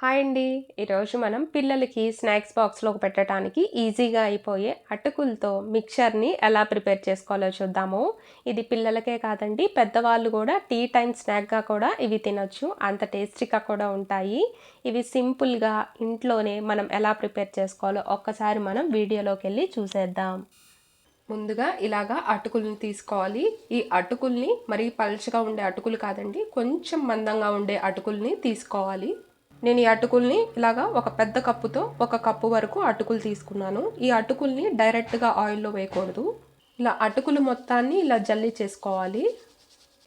Hi అండి. ఈరోజు మనం పిల్లలకి స్నాక్స్ బాక్స్లోకి పెట్టడానికి ఈజీగా అయిపోయే అటుకులతో మిక్చర్ని ఎలా ప్రిపేర్ చేసుకోవాలో చూద్దాము. ఇది పిల్లలకే కాదండి పెద్దవాళ్ళు కూడా టీ టైం స్నాక్గా కూడా ఇవి తినొచ్చు. అంత టేస్టీగా కూడా ఉంటాయి. ఇవి సింపుల్గా ఇంట్లోనే మనం ఎలా ప్రిపేర్ చేసుకోవాలో ఒక్కసారి మనం వీడియోలోకి వెళ్ళి చూసేద్దాం. ముందుగా ఇలాగా అటుకుల్ని తీసుకోవాలి. ఈ అటుకుల్ని మరీ పలుచగా ఉండే అటుకులు కాదండి కొంచెం మందంగా ఉండే అటుకుల్ని తీసుకోవాలి. నేను ఈ అటుకుల్ని ఇలాగా ఒక పెద్ద కప్పుతో ఒక కప్పు వరకు అటుకులు తీసుకున్నాను. ఈ అటుకుల్ని డైరెక్ట్గా ఆయిల్లో వేయకూడదు. ఇలా అటుకులు మొత్తాన్ని ఇలా జల్లి చేసుకోవాలి.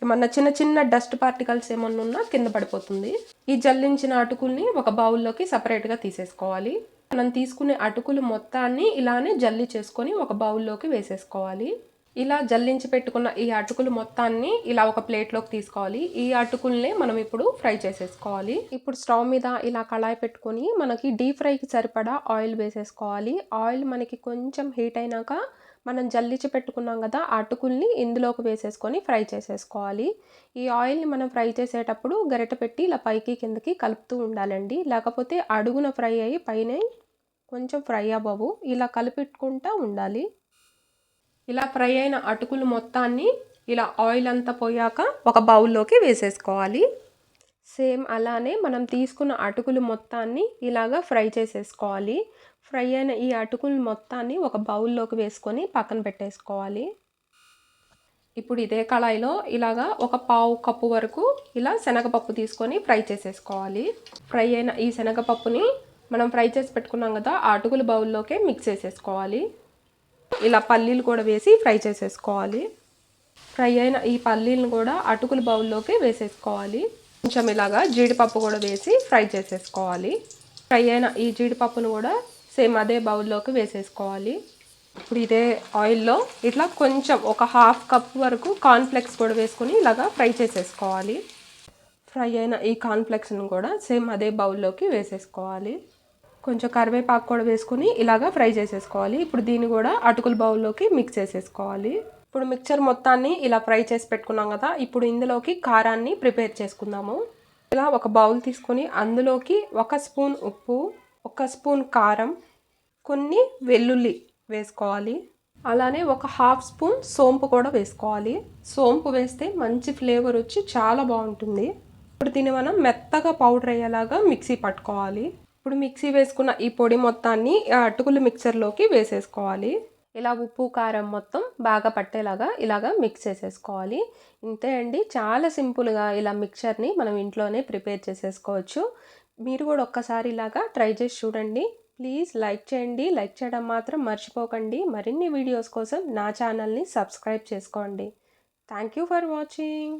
ఏమన్నా చిన్న చిన్న డస్ట్ పార్టికల్స్ ఏమన్నా ఉన్నా కింద పడిపోతుంది. ఈ జల్లించిన అటుకుల్ని ఒక బౌల్లోకి సపరేట్గా తీసేసుకోవాలి. మనం తీసుకునే అటుకులు మొత్తాన్ని ఇలానే జల్లి చేసుకొని ఒక బౌల్లోకి వేసేసుకోవాలి. ఇలా జల్లించి పెట్టుకున్న ఈ అటుకులు మొత్తాన్ని ఇలా ఒక ప్లేట్లోకి తీసుకోవాలి. ఈ అటుకుల్నే మనం ఇప్పుడు ఫ్రై చేసేసుకోవాలి. ఇప్పుడు స్టవ్ మీద ఇలా కళాయి పెట్టుకొని మనకి డీప్ ఫ్రైకి సరిపడా ఆయిల్ వేసేసుకోవాలి. ఆయిల్ మనకి కొంచెం హీట్ అయినాక మనం జల్లించి పెట్టుకున్నాం కదా అటుకుల్ని ఇందులోకి వేసేసుకొని ఫ్రై చేసేసుకోవాలి. ఈ ఆయిల్ని మనం ఫ్రై చేసేటప్పుడు గరిట పెట్టి ఇలా పైకి కిందకి కలుపుతూ ఉండాలండి. లేకపోతే అడుగున ఫ్రై అయ్యి పైన కొంచెం ఫ్రై అవ్వవు. ఇలా కలిపెట్టుకుంటూ ఉండాలి. ఇలా ఫ్రై అయిన అటుకులు మొత్తాన్ని ఇలా ఆయిల్ అంతా పోయాక ఒక బౌల్లోకి వేసేసుకోవాలి. సేమ్ అలానే మనం తీసుకున్న అటుకులు మొత్తాన్ని ఇలాగా ఫ్రై చేసేసుకోవాలి. ఫ్రై అయిన ఈ అటుకులు మొత్తాన్ని ఒక బౌల్లోకి వేసుకొని పక్కన పెట్టేసుకోవాలి. ఇప్పుడు ఇదే కళాయిలో ఇలాగా ఒక పావు కప్పు వరకు ఇలా శనగపప్పు తీసుకొని ఫ్రై చేసేసుకోవాలి. ఫ్రై అయిన ఈ శనగపప్పుని మనం ఫ్రై చేసి పెట్టుకున్నాం కదా ఆ అటుకులు బౌల్లోకే మిక్స్ చేసేసుకోవాలి. ఇలా పల్లీలు కూడా వేసి ఫ్రై చేసేసుకోవాలి. ఫ్రై అయిన ఈ పల్లీలను కూడా అటుకుల బౌల్లోకి వేసేసుకోవాలి. కొంచెం ఇలాగా జీడిపప్పు కూడా వేసి ఫ్రై చేసేసుకోవాలి. ఫ్రై అయిన ఈ జీడిపప్పును కూడా సేమ్ అదే బౌల్లోకి వేసేసుకోవాలి. ఇప్పుడు ఇదే ఆయిల్లో ఇట్లా కొంచెం ఒక హాఫ్ కప్ వరకు కార్న్ఫ్లెక్స్ కూడా వేసుకొని ఇలాగా ఫ్రై చేసేసుకోవాలి. ఫ్రై అయిన ఈ కార్న్ఫ్లెక్స్ను కూడా సేమ్ అదే బౌల్లోకి వేసేసుకోవాలి. కొంచెం కరివేపాకు కూడా వేసుకొని ఇలాగా ఫ్రై చేసేసుకోవాలి. ఇప్పుడు దీన్ని కూడా అటుకుల బౌల్లోకి మిక్స్ చేసేసుకోవాలి. ఇప్పుడు మిక్చర్ మొత్తాన్ని ఇలా ఫ్రై చేసి పెట్టుకున్నాం కదా ఇప్పుడు ఇందులోకి కారాన్ని ప్రిపేర్ చేసుకుందాము. ఇలా ఒక బౌల్ తీసుకొని అందులోకి ఒక స్పూన్ ఉప్పు ఒక స్పూన్ కారం కొన్ని వెల్లుల్లి వేసుకోవాలి. అలానే ఒక హాఫ్ స్పూన్ సోంపు కూడా వేసుకోవాలి. సోంపు వేస్తే మంచి ఫ్లేవర్ వచ్చి చాలా బాగుంటుంది. ఇప్పుడు దీన్ని మనం మెత్తగా పౌడర్ అయ్యేలాగా మిక్సీ పట్టుకోవాలి. ఇప్పుడు మిక్సీ వేసుకున్న ఈ పొడి మొత్తాన్ని అటుకులు మిక్సర్లోకి వేసేసుకోవాలి. ఇలా ఉప్పు కారం మొత్తం బాగా పట్టేలాగా ఇలాగా మిక్స్ చేసేసుకోవాలి. ఇంతే అండి. చాలా సింపుల్గా ఇలా మిక్చర్ని మనం ఇంట్లోనే ప్రిపేర్ చేసేసుకోవచ్చు. మీరు కూడా ఒక్కసారి ఇలాగా ట్రై చేసి చూడండి. ప్లీజ్ లైక్ చేయండి. లైక్ చేయడం మాత్రం మర్చిపోకండి. మరిన్ని వీడియోస్ కోసం నా ఛానల్ని సబ్స్క్రైబ్ చేసుకోండి. Thank you for watching